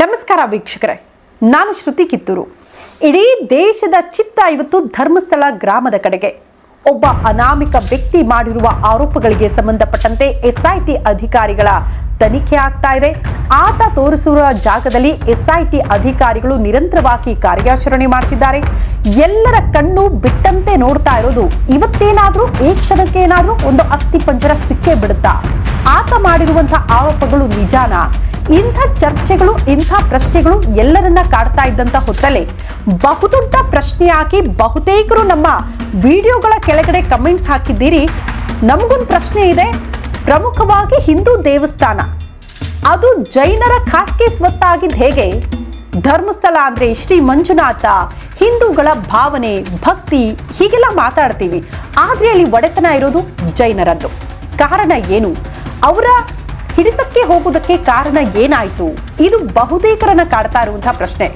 ನಮಸ್ಕಾರ ವೀಕ್ಷಕರೇ, ನಾನು ಶ್ರುತಿ ಕಿತ್ತೂರು. ಇಡೀ ದೇಶದ ಚಿತ್ತ ಇವತ್ತು ಧರ್ಮಸ್ಥಳ ಗ್ರಾಮದ ಕಡೆಗೆ. ಒಬ್ಬ ಅನಾಮಿಕ ವ್ಯಕ್ತಿ ಮಾಡಿರುವ ಆರೋಪಗಳಿಗೆ ಸಂಬಂಧಪಟ್ಟಂತೆ ಎಸ್ಐಟಿ ಅಧಿಕಾರಿಗಳ ತನಿಖೆ ಆಗ್ತಾ ಇದೆ. ಆತ ತೋರಿಸಿರುವ ಜಾಗದಲ್ಲಿ ಎಸ್ಐಟಿ ಅಧಿಕಾರಿಗಳು ನಿರಂತರವಾಗಿ ಕಾರ್ಯಾಚರಣೆ ಮಾಡ್ತಿದ್ದಾರೆ. ಎಲ್ಲರ ಕಣ್ಣು ಬಿಟ್ಟಂತೆ ನೋಡ್ತಾ ಇರೋದು ಇವತ್ತೇನಾದ್ರೂ, ಈ ಕ್ಷಣಕ್ಕೆ ಏನಾದ್ರೂ ಒಂದು ಅಸ್ಥಿ ಪಂಜರ ಸಿಕ್ಕೇ ಬಿಡುತ್ತಾ? ಆತ ಮಾಡಿರುವಂತಹ ಆರೋಪಗಳು ನಿಜಾನಾ? ಇಂಥ ಚರ್ಚೆಗಳು, ಇಂಥ ಪ್ರಶ್ನೆಗಳು ಎಲ್ಲರನ್ನ ಕಾಡ್ತಾ ಇದ್ದಂತ ಹೊತ್ತಲ್ಲೇ ಬಹುದೊಡ್ಡ ಪ್ರಶ್ನೆಯಾಗಿ ಬಹುತೇಕರು ನಮ್ಮ ವಿಡಿಯೋಗಳ ಕೆಳಗಡೆ ಕಮೆಂಟ್ಸ್ ಹಾಕಿದ್ದೀರಿ. ನಮಗೊಂದು ಪ್ರಶ್ನೆ ಇದೆ. ಪ್ರಮುಖವಾಗಿ ಹಿಂದೂ ದೇವಸ್ಥಾನ, ಅದು ಜೈನರ ಖಾಸಗಿ ಸ್ವತ್ತಾಗಿದ್ದು ಹೇಗೆ? ಧರ್ಮಸ್ಥಳ ಅಂದ್ರೆ ಶ್ರೀ ಮಂಜುನಾಥ, ಹಿಂದೂಗಳ ಭಾವನೆ, ಭಕ್ತಿ, ಹೀಗೆಲ್ಲ ಮಾತಾಡ್ತೀವಿ. ಆದ್ರೆ ಅಲ್ಲಿ ಒಡೆತನ ಇರೋದು ಜೈನರದ್ದು. ಕಾರಣ ಏನು? ಅವರ ಹಿಡಿತಕ್ಕೆ ಹೋಗುವುದಕ್ಕೆ ಕಾರಣ ಏನಾಯ್ತು? ಇದು ಬಹುತೇಕರನ್ನ ಕಾಡ್ತಾ ಇರುವಂತಹ ಪ್ರಶ್ನೆ.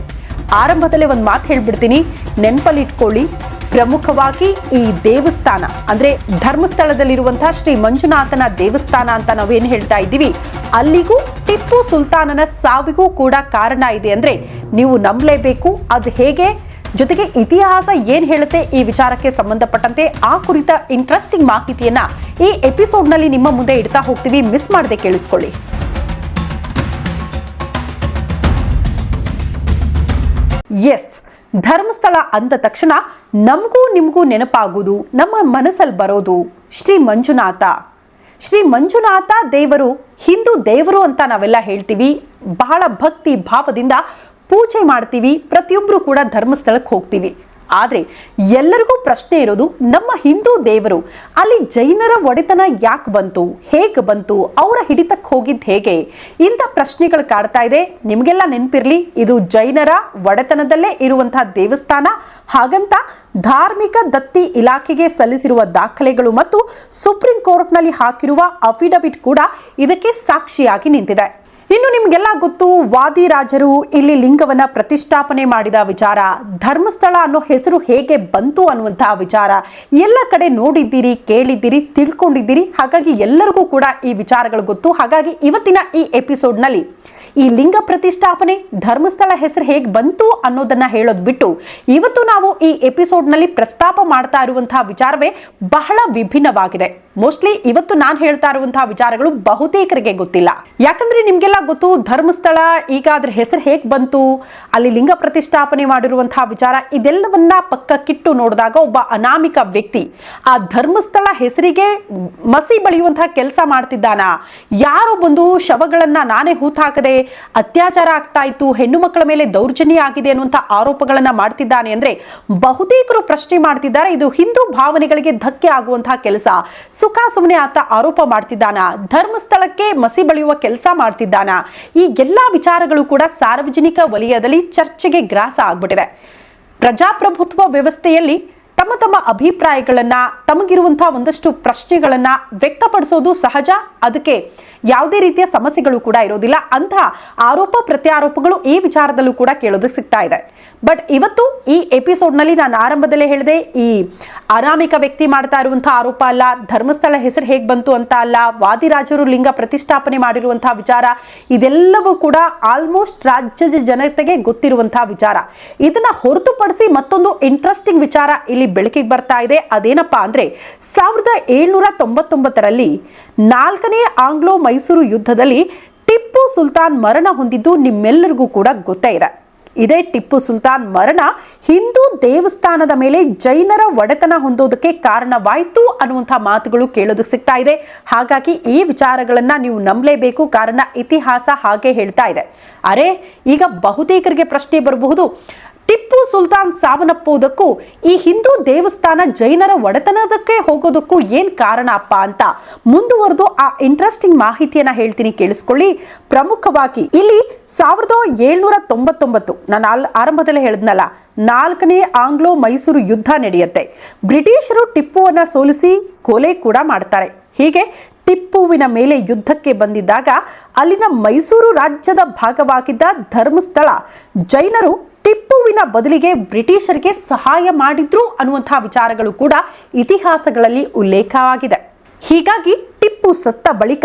ಆರಂಭದಲ್ಲೇ ಒಂದು ಮಾತು ಹೇಳ್ಬಿಡ್ತೀನಿ. ನೆನಪಲ್ಲಿಟ್ಕೊಳ್ಳಿ. ಪ್ರಮುಖವಾಗಿ ಈ ದೇವಸ್ಥಾನ, ಅಂದ್ರೆ ಧರ್ಮಸ್ಥಳದಲ್ಲಿರುವಂತಹ ಶ್ರೀ ಮಂಜುನಾಥನ ದೇವಸ್ಥಾನ ಅಂತ ನಾವೇನು ಹೇಳ್ತಾ ಇದ್ದೀವಿ? ಅಲ್ಲಿಗೂ ಟಿಪ್ಪು ಸುಲ್ತಾನನ ಸಾವಿಗೂ ಕೂಡ ಕಾರಣ ಇದೆ ಅಂದ್ರೆ ನೀವು ನಂಬಲೇಬೇಕು. ಅದು ಹೇಗೆ? ಜೊತೆಗೆ ಇತಿಹಾಸ ಏನ್ ಹೇಳುತ್ತೆ ಈ ವಿಚಾರಕ್ಕೆ ಸಂಬಂಧಪಟ್ಟಂತೆ ಆ ಕುರಿತ ಇಂಟ್ರೆಸ್ಟಿಂಗ್ ಮಾಹಿತಿಯನ್ನ ಈ ಎಪಿಸೋಡ್ನಲ್ಲಿ ನಿಮ್ಮ ಮುಂದೆ ಇಡ್ತಾ ಹೋಗ್ತೀವಿ. ಮಿಸ್ ಮಾಡದೆ ಕೇಳಿಸ್ಕೊಳ್ಳಿ. ಎಸ್ ಧರ್ಮಸ್ಥಳ ಅಂದ ತಕ್ಷಣ ನಮಗೂ ನಿಮಗೂ ನೆನಪಾಗುವುದು, ನಮ್ಮ ಮನಸ್ಸಲ್ಲಿ ಬರೋದು ಶ್ರೀ ಮಂಜುನಾಥ. ಶ್ರೀ ಮಂಜುನಾಥ ದೇವರು ಹಿಂದೂ ದೇವರು ಅಂತ ನಾವೆಲ್ಲ ಹೇಳ್ತೀವಿ. ಬಹಳ ಭಕ್ತಿ ಭಾವದಿಂದ ಪೂಜೆ ಮಾಡ್ತೀವಿ ಪ್ರತಿಯೊಬ್ಬರು ಕೂಡ ಧರ್ಮಸ್ಥಳಕ್ಕೆ ಹೋಗ್ತೀವಿ. ಆದರೆ ಎಲ್ಲರಿಗೂ ಪ್ರಶ್ನೆ ಇರೋದು, ನಮ್ಮ ಹಿಂದೂ ದೇವರು ಅಲ್ಲಿ ಜೈನರ ಒಡೆತನ ಯಾಕೆ ಬಂತು, ಹೇಗೆ ಬಂತು, ಅವರ ಹಿಡಿತಕ್ಕೆ ಹೋಗಿದ್ದು ಹೇಗೆ? ಇಂಥ ಪ್ರಶ್ನೆಗಳು ಕಾಡ್ತಾ ಇದೆ. ನಿಮಗೆಲ್ಲ ನೆನಪಿರಲಿ, ಇದು ಜೈನರ ಒಡೆತನದಲ್ಲೇ ಇರುವಂತಹ ದೇವಸ್ಥಾನ. ಹಾಗಂತ ಧಾರ್ಮಿಕ ದತ್ತಿ ಇಲಾಖೆಗೆ ಸಲ್ಲಿಸಿರುವ ದಾಖಲೆಗಳು ಮತ್ತು ಸುಪ್ರೀಂ ಕೋರ್ಟ್ನಲ್ಲಿ ಹಾಕಿರುವ ಅಫಿಡವಿಟ್ ಕೂಡ ಇದಕ್ಕೆ ಸಾಕ್ಷಿಯಾಗಿ ನಿಂತಿದೆ. ಇನ್ನು ನಿಮ್ಗೆಲ್ಲ ಗೊತ್ತು ವಾದಿರಾಜರು ಇಲ್ಲಿ ಲಿಂಗವನ್ನ ಪ್ರತಿಷ್ಠಾಪನೆ ಮಾಡಿದ ವಿಚಾರ. ಧರ್ಮಸ್ಥಳ ಅನ್ನೋ ಹೆಸರು ಹೇಗೆ ಬಂತು ಅನ್ನುವಂತಹ ವಿಚಾರ. ಎಲ್ಲ ಕಡೆ ನೋಡಿದ್ದೀರಿ, ಕೇಳಿದ್ದೀರಿ, ತಿಳ್ಕೊಂಡಿದ್ದೀರಿ. ಹಾಗಾಗಿ ಎಲ್ಲರಿಗೂ ಕೂಡ ಈ ವಿಚಾರಗಳು ಗೊತ್ತು. ಹಾಗಾಗಿ ಇವತ್ತಿನ ಈ ಎಪಿಸೋಡ್ನಲ್ಲಿ ಈ ಲಿಂಗ ಪ್ರತಿಷ್ಠಾಪನೆ, ಧರ್ಮಸ್ಥಳ ಹೆಸರು ಹೇಗೆ ಬಂತು ಅನ್ನೋದನ್ನ ಹೇಳೋದು ಬಿಟ್ಟು, ಇವತ್ತು ನಾವು ಈ ಎಪಿಸೋಡ್ನಲ್ಲಿ ಪ್ರಸ್ತಾಪ ಮಾಡ್ತಾ ಇರುವಂತಹ ವಿಚಾರವೇ ಬಹಳ ವಿಭಿನ್ನವಾಗಿದೆ. ಮೋಸ್ಟ್ಲಿ ಇವತ್ತು ನಾನು ಹೇಳ್ತಾ ಇರುವಂತಹ ವಿಚಾರಗಳು ಬಹುತೇಕರಿಗೆ ಗೊತ್ತಿಲ್ಲ. ಯಾಕಂದ್ರೆ ನಿಮ್ಗೆಲ್ಲ ಗೊತ್ತು ಧರ್ಮಸ್ಥಳ ಈಗ ಅದ್ರ ಹೆಸರು ಹೇಗೆ ಬಂತು? ಅಲ್ಲಿ ಲಿಂಗ ಪ್ರತಿಷ್ಠಾಪನೆ ಮಾಡಿರುವಂತಹ ವಿಚಾರ ಇದೆಲ್ಲವನ್ನ ಪಕ್ಕಕ್ಕಿಟ್ಟು ನೋಡಿದಾಗ ಒಬ್ಬ ಅನಾಮಿಕ ವ್ಯಕ್ತಿ ಆ ಧರ್ಮಸ್ಥಳ ಹೆಸರಿಗೆ ಮಸಿ ಬಳಿಯುವಂತಹ ಕೆಲಸ ಮಾಡ್ತಿದ್ದಾನ? ಯಾರು ಬಂದು ಶವಗಳನ್ನ ನಾನೇ ಹೂತಾಕದೆ ಅತ್ಯಾಚಾರ ಆಗ್ತಾ ಇತ್ತು, ಹೆಣ್ಣು ಮಕ್ಕಳ ಮೇಲೆ ದೌರ್ಜನ್ಯ ಆಗಿದೆ ಅನ್ನುವಂಥ ಆರೋಪಗಳನ್ನ ಮಾಡ್ತಿದ್ದಾನೆ ಅಂದ್ರೆ ಬಹುತೇಕರು ಪ್ರಶ್ನೆ ಮಾಡ್ತಿದ್ದಾರೆ, ಇದು ಹಿಂದೂ ಭಾವನೆಗಳಿಗೆ ಧಕ್ಕೆ ಆಗುವಂತಹ ಕೆಲಸ. ಸುಖ ಸುಮ್ಮನೆ ಆತ ಆರೋಪ ಮಾಡ್ತಿದ್ದಾನ? ಧರ್ಮಸ್ಥಳಕ್ಕೆ ಮಸಿ ಬಳಿಯುವ ಕೆಲಸ ಮಾಡ್ತಿದ್ದಾನ. ಈ ಎಲ್ಲಾ ವಿಚಾರಗಳು ಕೂಡ ಸಾರ್ವಜನಿಕ ವಲಯದಲ್ಲಿ ಚರ್ಚೆಗೆ ಗ್ರಾಸ ಆಗ್ಬಿಟ್ಟಿದೆ ಪ್ರಜಾಪ್ರಭುತ್ವ ವ್ಯವಸ್ಥೆಯಲ್ಲಿ ತಮ್ಮ ತಮ್ಮ ಅಭಿಪ್ರಾಯಗಳನ್ನ, ತಮಗಿರುವಂತಹ ಒಂದಷ್ಟು ಪ್ರಶ್ನೆಗಳನ್ನ ವ್ಯಕ್ತಪಡಿಸೋದು ಸಹಜ. ಅದಕ್ಕೆ ಯಾವುದೇ ರೀತಿಯ ಸಮಸ್ಯೆಗಳು ಕೂಡ ಇರೋದಿಲ್ಲ. ಅಂತಹ ಆರೋಪ ಪ್ರತ್ಯಾರೋಪಗಳು ಈ ವಿಚಾರದಲ್ಲೂ ಕೂಡ ಕೇಳೋದಕ್ಕೆ ಸಿಗ್ತಾ ಇದೆ. ಬಟ್ ಇವತ್ತು ಈ ಎಪಿಸೋಡ್ನಲ್ಲಿ ನಾನು ಆರಂಭದಲ್ಲೇ ಹೇಳಿದೆ, ಈ ಅನಾಮಿಕ ವ್ಯಕ್ತಿ ಮಾಡ್ತಾ ಇರುವಂತಹ ಆರೋಪ ಅಲ್ಲ, ಧರ್ಮಸ್ಥಳ ಹೆಸರು ಹೇಗೆ ಬಂತು ಅಂತ ಅಲ್ಲ, ವಾದಿರಾಜರು ಲಿಂಗ ಪ್ರತಿಷ್ಠಾಪನೆ ಮಾಡಿರುವಂತಹ ವಿಚಾರ, ಇದೆಲ್ಲವೂ ಕೂಡ ಆಲ್ಮೋಸ್ಟ್ ರಾಜ್ಯದ ಜನತೆಗೆ ಗೊತ್ತಿರುವಂತಹ ವಿಚಾರ. ಇದನ್ನ ಹೊರತುಪಡಿಸಿ ಮತ್ತೊಂದು ಇಂಟ್ರೆಸ್ಟಿಂಗ್ ವಿಚಾರ ಇಲ್ಲಿ ಬೆಳಕಿಗೆ ಬರ್ತಾ ಇದೆ. ಅದೇನಪ್ಪಾ ಅಂದ್ರೆ, ಸಾವಿರದ ಏಳ್ನೂರ ತೊಂಬತ್ತೊಂಬತ್ತರಲ್ಲಿ ನಾಲ್ಕನೇ ಆಂಗ್ಲೋ ಮೈಸೂರು ಯುದ್ಧದಲ್ಲಿ ಟಿಪ್ಪು ಸುಲ್ತಾನ್ ಮರಣ ಹೊಂದಿದ್ದು ನಿಮ್ಮೆಲ್ಲರಿಗೂ ಕೂಡ ಗೊತ್ತೇ ಇದೆ. ಇದೇ ಟಿಪ್ಪು ಸುಲ್ತಾನ್ ಮರಣ ಹಿಂದೂ ದೇವಸ್ಥಾನದ ಮೇಲೆ ಜೈನರ ಒಡೆತನ ಹೊಂದೋದಕ್ಕೆ ಕಾರಣವಾಯಿತು ಅನ್ನುವಂಥ ಮಾತುಗಳು ಕೇಳೋದಕ್ಕೆ ಸಿಗ್ತಾ ಇದೆ. ಹಾಗಾಗಿ ಈ ವಿಚಾರಗಳನ್ನ ನೀವು ನಂಬಲೇಬೇಕು. ಕಾರಣ ಇತಿಹಾಸ ಹಾಗೆ ಹೇಳ್ತಾ ಇದೆ. ಅರೆ, ಈಗ ಬಹುತೇಕರಿಗೆ ಪ್ರಶ್ನೆ ಬರಬಹುದು. ಟಿಪ್ಪು ಸುಲ್ತಾನ್ ಸಾವನ್ನಪ್ಪುವುದಕ್ಕೂ, ಈ ಹಿಂದೂ ದೇವಸ್ಥಾನ ಜೈನರ ಒಡೆತನದಕ್ಕೆ ಹೋಗೋದಕ್ಕೂ ಏನ್ ಕಾರಣ ಅಪ್ಪ ಅಂತ ಮುಂದುವರೆದು ಆ ಇಂಟ್ರೆಸ್ಟಿಂಗ್ ಮಾಹಿತಿಯನ್ನ ಹೇಳ್ತೀನಿ ಕೇಳಿಸ್ಕೊಳ್ಳಿ. ಪ್ರಮುಖವಾಗಿ ಇಲ್ಲಿ ಸಾವಿರದ ಏಳ್ನೂರ ತೊಂಬತ್ತೊಂಬತ್ತು, ನಾನು ಅಲ್ ಆರಂಭದಲ್ಲೇ ಹೇಳಿದ್ನಲ್ಲ, ನಾಲ್ಕನೇ ಆಂಗ್ಲೋ ಮೈಸೂರು ಯುದ್ಧ ನಡೆಯುತ್ತೆ. ಬ್ರಿಟಿಷರು ಟಿಪ್ಪುವನ್ನ ಸೋಲಿಸಿ ಕೊಲೆ ಕೂಡ ಮಾಡ್ತಾರೆ. ಹೀಗೆ ಟಿಪ್ಪುವಿನ ಮೇಲೆ ಯುದ್ಧಕ್ಕೆ ಬಂದಿದ್ದಾಗ ಅಲ್ಲಿನ ಮೈಸೂರು ರಾಜ್ಯದ ಭಾಗವಾಗಿದ್ದ ಧರ್ಮಸ್ಥಳ ಜೈನರು ಟಿಪ್ಪುವಿನ ಬದಲಿಗೆ ಬ್ರಿಟಿಷರಿಗೆ ಸಹಾಯ ಮಾಡಿದ್ರು ಅನ್ನುವಂತಹ ವಿಚಾರಗಳು ಕೂಡ ಇತಿಹಾಸಗಳಲ್ಲಿ ಉಲ್ಲೇಖವಾಗಿದೆ. ಹೀಗಾಗಿ ಟಿಪ್ಪು ಸತ್ತ ಬಳಿಕ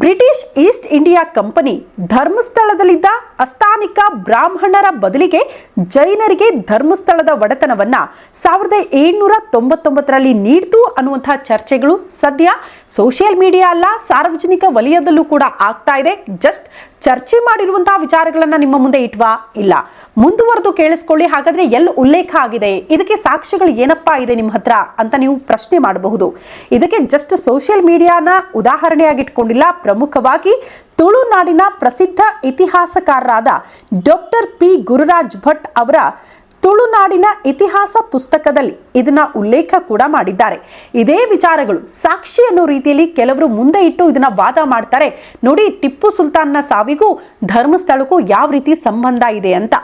ಬ್ರಿಟಿಷ್ ಈಸ್ಟ್ ಇಂಡಿಯಾ ಕಂಪನಿ ಧರ್ಮಸ್ಥಳದಲ್ಲಿದ್ದ ಅಸ್ಥಾನಿಕ ಬ್ರಾಹ್ಮಣರ ಬದಲಿಗೆ ಜೈನರಿಗೆ ಧರ್ಮಸ್ಥಳದ ಒಡೆತನವನ್ನ ಸಾವಿರದ ಏಳ್ನೂರ ತೊಂಬತ್ತೊಂಬತ್ತರಲ್ಲಿ ನೀಡ್ತು ಅನ್ನುವಂತಹ ಚರ್ಚೆಗಳು ಸದ್ಯ ಸೋಷಿಯಲ್ ಮೀಡಿಯಾ ಅಲ್ಲ, ಸಾರ್ವಜನಿಕ ವಲಯದಲ್ಲೂ ಕೂಡ ಆಗ್ತಾ ಇದೆ. ಜಸ್ಟ್ ಚರ್ಚೆ ಮಾಡಿರುವಂತಹ ವಿಚಾರಗಳನ್ನ ನಿಮ್ಮ ಮುಂದೆ ಇಟ್ವಾ? ಇಲ್ಲ. ಮುಂದುವರೆದು ಕೇಳಿಸ್ಕೊಳ್ಳಿ. ಹಾಗಾದ್ರೆ ಎಲ್ಲಿ ಉಲ್ಲೇಖ ಆಗಿದೆ? ಇದಕ್ಕೆ ಸಾಕ್ಷ್ಯಗಳು ಏನಪ್ಪಾ ಇದೆ ನಿಮ್ಮ ಹತ್ರ ಅಂತ ನೀವು ಪ್ರಶ್ನೆ ಮಾಡಬಹುದು. ಇದಕ್ಕೆ ಜಸ್ಟ್ ಸೋಷಿಯಲ್ ಮೀಡಿಯಾನ ಉದಾಹರಣೆಯಾಗಿಟ್ಕೊಂಡಿಲ್ಲ. ಪ್ರಮುಖವಾಗಿ ತುಳುನಾಡಿನ ಪ್ರಸಿದ್ಧ ಇತಿಹಾಸಕಾರರಾದ ಡಾಕ್ಟರ್ ಪಿ ಗುರುರಾಜ್ ಭಟ್ ಅವರ ತುಳುನಾಡಿನ ಇತಿಹಾಸ ಪುಸ್ತಕದಲ್ಲಿ ಇದನ್ನ ಉಲ್ಲೇಖ ಕೂಡ ಮಾಡಿದ್ದಾರೆ. ಇದೇ ವಿಚಾರಗಳು ಸಾಕ್ಷಿ ಅನ್ನೋ ರೀತಿಯಲ್ಲಿ ಕೆಲವರು ಮುಂದೆ ಇಟ್ಟು ಇದನ್ನ ವಾದ ಮಾಡ್ತಾರೆ. ನೋಡಿ, ಟಿಪ್ಪು ಸುಲ್ತಾನ್ನ ಸಾವಿಗೂ ಧರ್ಮಸ್ಥಳಕ್ಕೂ ಯಾವ ರೀತಿ ಸಂಬಂಧ ಇದೆ ಅಂತ.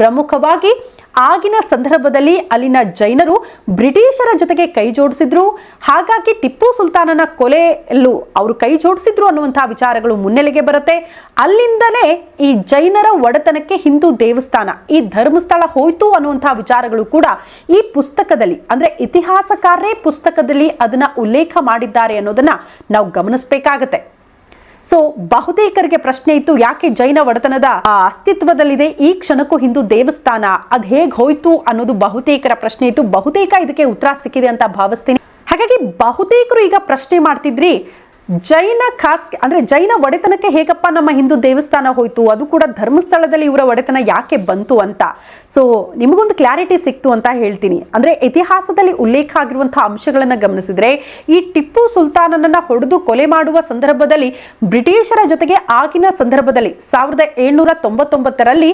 ಪ್ರಮುಖವಾಗಿ ಆಗಿನ ಸಂದರ್ಭದಲ್ಲಿ ಅಲ್ಲಿನ ಜೈನರು ಬ್ರಿಟಿಷರ ಜೊತೆಗೆ ಕೈ ಜೋಡಿಸಿದ್ರು. ಹಾಗಾಗಿ ಟಿಪ್ಪು ಸುಲ್ತಾನನ ಕೊಲೆಯಲ್ಲೂ ಅವರು ಕೈ ಜೋಡಿಸಿದ್ರು ಅನ್ನುವಂತಹ ವಿಚಾರಗಳು ಮುನ್ನೆಲೆಗೆ ಬರುತ್ತೆ. ಅಲ್ಲಿಂದನೇ ಈ ಜೈನರ ಒಡೆತನಕ್ಕೆ ಹಿಂದೂ ದೇವಸ್ಥಾನ, ಈ ಧರ್ಮಸ್ಥಳ ಹೋಯ್ತು ಅನ್ನುವಂತಹ ವಿಚಾರಗಳು ಕೂಡ ಈ ಪುಸ್ತಕದಲ್ಲಿ, ಅಂದ್ರೆ ಇತಿಹಾಸಕಾರರೇ ಪುಸ್ತಕದಲ್ಲಿ ಅದನ್ನ ಉಲ್ಲೇಖ ಮಾಡಿದ್ದಾರೆ ಅನ್ನೋದನ್ನ ನಾವು ಗಮನಿಸಬೇಕಾಗತ್ತೆ. ಸೊ ಬಹುತೇಕರಿಗೆ ಪ್ರಶ್ನೆ ಇತ್ತು ಯಾಕೆ ಜೈನ ಒಡೆತನದ ಆ, ಅಸ್ತಿತ್ವದಲ್ಲಿದೆ ಈ ಕ್ಷಣಕ್ಕೂ ಹಿಂದೂ ದೇವಸ್ಥಾನ? ಅದ್ ಹೇಗ್ ಹೋಯ್ತು ಅನ್ನೋದು ಬಹುತೇಕರ ಪ್ರಶ್ನೆ ಇತ್ತು. ಬಹುತೇಕ ಇದಕ್ಕೆ ಉತ್ತರ ಸಿಕ್ಕಿದೆ ಅಂತ ಭಾವಿಸ್ತೀನಿ. ಹಾಗಾಗಿ ಬಹುತೇಕರು ಈಗ ಪ್ರಶ್ನೆ ಮಾಡ್ತಿದ್ರಿ ಜೈನ ಖಾಸಗಿ ಅಂದ್ರೆ ಜೈನ ಒಡೆತನಕ್ಕೆ ಹೇಗಪ್ಪ ನಮ್ಮ ಹಿಂದೂ ದೇವಸ್ಥಾನ ಹೋಯ್ತು? ಅದು ಕೂಡ ಧರ್ಮಸ್ಥಳದಲ್ಲಿ ಇವರ ಒಡೆತನ ಯಾಕೆ ಬಂತು ಅಂತ. ಸೊ ನಿಮಗೊಂದು ಕ್ಲಾರಿಟಿ ಸಿಕ್ತು ಅಂತ ಹೇಳ್ತೀನಿ. ಅಂದ್ರೆ ಇತಿಹಾಸದಲ್ಲಿ ಉಲ್ಲೇಖ ಆಗಿರುವಂಥ ಅಂಶಗಳನ್ನ ಗಮನಿಸಿದ್ರೆ, ಈ ಟಿಪ್ಪು ಸುಲ್ತಾನನನ್ನ ಹೊಡೆದು ಕೊಲೆ ಮಾಡುವ ಸಂದರ್ಭದಲ್ಲಿ ಬ್ರಿಟಿಷರ ಜೊತೆಗೆ ಆಗಿನ ಸಂದರ್ಭದಲ್ಲಿ ಸಾವಿರದ ಏಳ್ನೂರ ತೊಂಬತ್ತೊಂಬತ್ತರಲ್ಲಿ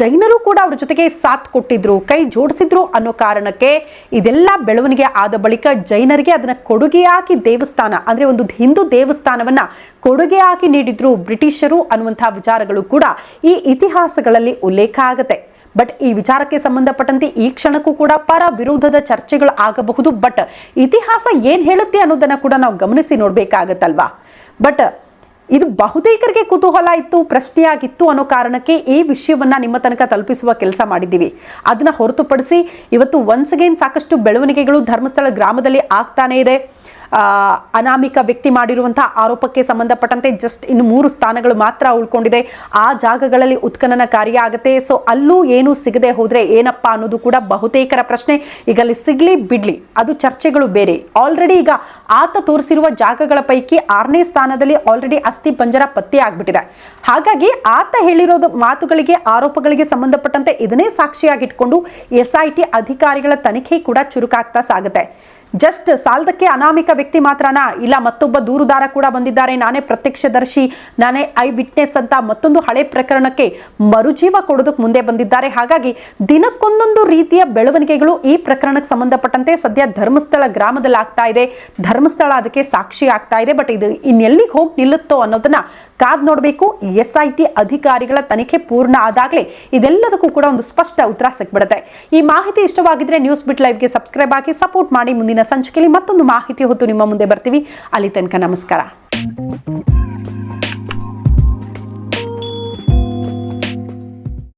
ಜೈನರು ಕೂಡ ಅವ್ರ ಜೊತೆಗೆ ಸಾಥ್ ಕೊಟ್ಟಿದ್ರು, ಕೈ ಜೋಡಿಸಿದ್ರು ಅನ್ನೋ ಕಾರಣಕ್ಕೆ ಇದೆಲ್ಲ ಬೆಳವಣಿಗೆ ಆದ ಬಳಿಕ ಜೈನರಿಗೆ ಅದನ್ನ ಕೊಡುಗೆಯಾಗಿ ದೇವಸ್ಥಾನ, ಅಂದ್ರೆ ಒಂದು ಹಿಂದೂ ದೇವಸ್ಥಾನವನ್ನ ಕೊಡುಗೆಯಾಗಿ ನೀಡಿದ್ರು ಬ್ರಿಟಿಷರು ಅನ್ನುವಂತಹ ವಿಚಾರಗಳು ಕೂಡ ಈ ಇತಿಹಾಸಗಳಲ್ಲಿ ಉಲ್ಲೇಖ ಆಗತ್ತೆ. ಬಟ್ ಈ ವಿಚಾರಕ್ಕೆ ಸಂಬಂಧಪಟ್ಟಂತೆ ಈ ಕ್ಷಣಕ್ಕೂ ಕೂಡ ಪರ ವಿರೋಧದ ಚರ್ಚೆಗಳು ಆಗಬಹುದು. ಬಟ್ ಇತಿಹಾಸ ಏನ್ ಹೇಳುತ್ತೆ ಅನ್ನೋದನ್ನ ಕೂಡ ನಾವು ಗಮನಿಸಿ ನೋಡ್ಬೇಕಾಗತ್ತಲ್ವಾ? ಬಟ್ ಇದು ಬಹುತೇಕರಿಗೆ ಕುತೂಹಲ ಇತ್ತು, ಪ್ರಶ್ನೆಯಾಗಿತ್ತು ಅನ್ನೋ ಕಾರಣಕ್ಕೆ ಈ ವಿಷಯವನ್ನ ನಿಮ್ಮ ತನಕ ತಲುಪಿಸುವ ಕೆಲಸ ಮಾಡಿದ್ದೀವಿ. ಅದನ್ನ ಹೊರತುಪಡಿಸಿ ಇವತ್ತು ಒನ್ಸ್ ಅಗೇನ್ ಸಾಕಷ್ಟು ಬೆಳವಣಿಗೆಗಳು ಧರ್ಮಸ್ಥಳ ಗ್ರಾಮದಲ್ಲಿ ಆಗ್ತಾನೆ ಇದೆ. ಅನಾಮಿಕ ವ್ಯಕ್ತಿ ಮಾಡಿರುವಂತಹ ಆರೋಪಕ್ಕೆ ಸಂಬಂಧಪಟ್ಟಂತೆ ಜಸ್ಟ್ ಇನ್ನು ಮೂರು ಸ್ಥಾನಗಳು ಮಾತ್ರ ಉಳ್ಕೊಂಡಿದೆ. ಆ ಜಾಗಗಳಲ್ಲಿ ಉತ್ಖನನ ಕಾರ್ಯ ಆಗುತ್ತೆ. ಸೊ ಅಲ್ಲೂ ಏನು ಸಿಗದೆ ಹೋದರೆ ಏನಪ್ಪ ಅನ್ನೋದು ಕೂಡ ಬಹುತೇಕರ ಪ್ರಶ್ನೆ. ಈಗ ಅಲ್ಲಿ ಸಿಗ್ಲಿ ಬಿಡ್ಲಿ, ಅದು ಚರ್ಚೆಗಳು ಬೇರೆ. ಆಲ್ರೆಡಿ ಈಗ ಆತ ತೋರಿಸಿರುವ ಜಾಗಗಳ ಪೈಕಿ ಆರನೇ ಸ್ಥಾನದಲ್ಲಿ ಆಲ್ರೆಡಿ ಅಸ್ಥಿ ಪಂಜರ ಪತ್ತೆ ಆಗ್ಬಿಟ್ಟಿದೆ. ಹಾಗಾಗಿ ಆತ ಹೇಳಿರೋದು ಮಾತುಗಳಿಗೆ, ಆರೋಪಗಳಿಗೆ ಸಂಬಂಧಪಟ್ಟಂತೆ ಇದನ್ನೇ ಸಾಕ್ಷಿಯಾಗಿಟ್ಕೊಂಡು ಎಸ್ ಐ ಅಧಿಕಾರಿಗಳ ತನಿಖೆ ಕೂಡ ಚುರುಕಾಗ್ತಾ ಸಾಗುತ್ತೆ. ಜಸ್ಟ್ ಸಾಲದಕ್ಕೆ ಅನಾಮಿಕ ವ್ಯಕ್ತಿ ಮಾತ್ರನಾ? ಇಲ್ಲ, ಮತ್ತೊಬ್ಬ ದೂರುದಾರ ಕೂಡ ಬಂದಿದ್ದಾರೆ. ನಾನೇ ಪ್ರತ್ಯಕ್ಷದರ್ಶಿ, ನಾನೇ ಐ ವಿಟ್ನೆಸ್ ಅಂತ ಮತ್ತೊಂದು ಹಳೆ ಪ್ರಕರಣಕ್ಕೆ ಮರುಜೀವ ಕೊಡೋದಕ್ಕೆ ಮುಂದೆ ಬಂದಿದ್ದಾರೆ. ಹಾಗಾಗಿ ದಿನಕ್ಕೊಂದೊಂದು ರೀತಿಯ ಬೆಳವಣಿಗೆಗಳು ಈ ಪ್ರಕರಣಕ್ಕೆ ಸಂಬಂಧಪಟ್ಟಂತೆ ಸದ್ಯ ಧರ್ಮಸ್ಥಳ ಗ್ರಾಮದಲ್ಲಿ ಆಗ್ತಾ ಇದೆ. ಧರ್ಮಸ್ಥಳ ಅದಕ್ಕೆ ಸಾಕ್ಷಿ ಆಗ್ತಾ ಇದೆ. ಬಟ್ ಇದು ಇನ್ನೆಲ್ಲಿಗೆ ಹೋಗಿ ನಿಲ್ಲುತ್ತೋ ಅನ್ನೋದನ್ನ ಕಾದ್ ನೋಡಬೇಕು. ಎಸ್ ಐ ಟಿ ಅಧಿಕಾರಿಗಳ ತನಿಖೆ ಪೂರ್ಣ ಆದಾಗಲೇ ಇದೆಲ್ಲದಕ್ಕೂ ಕೂಡ ಒಂದು ಸ್ಪಷ್ಟ ಉತ್ತರ ಸಿಕ್ಬಿಡುತ್ತೆ. ಈ ಮಾಹಿತಿ ಇಷ್ಟವಾಗಿದ್ರೆ ನ್ಯೂಸ್ ಬಿಟ್ ಲೈವ್ಗೆ ಸಬ್ಸ್ಕ್ರೈಬ್ ಆಗಿ ಸಪೋರ್ಟ್ ಮಾಡಿ ಸಂಚಿಕೆಯಲ್ಲಿ ಮತ್ತೊಂದು ಮಾಹಿತಿ ಹೊತ್ತು ನಿಮ್ಮ ಮುಂದೆ ಬರ್ತೀವಿ. ಅಲ್ಲಿ ತನಕ ನಮಸ್ಕಾರ.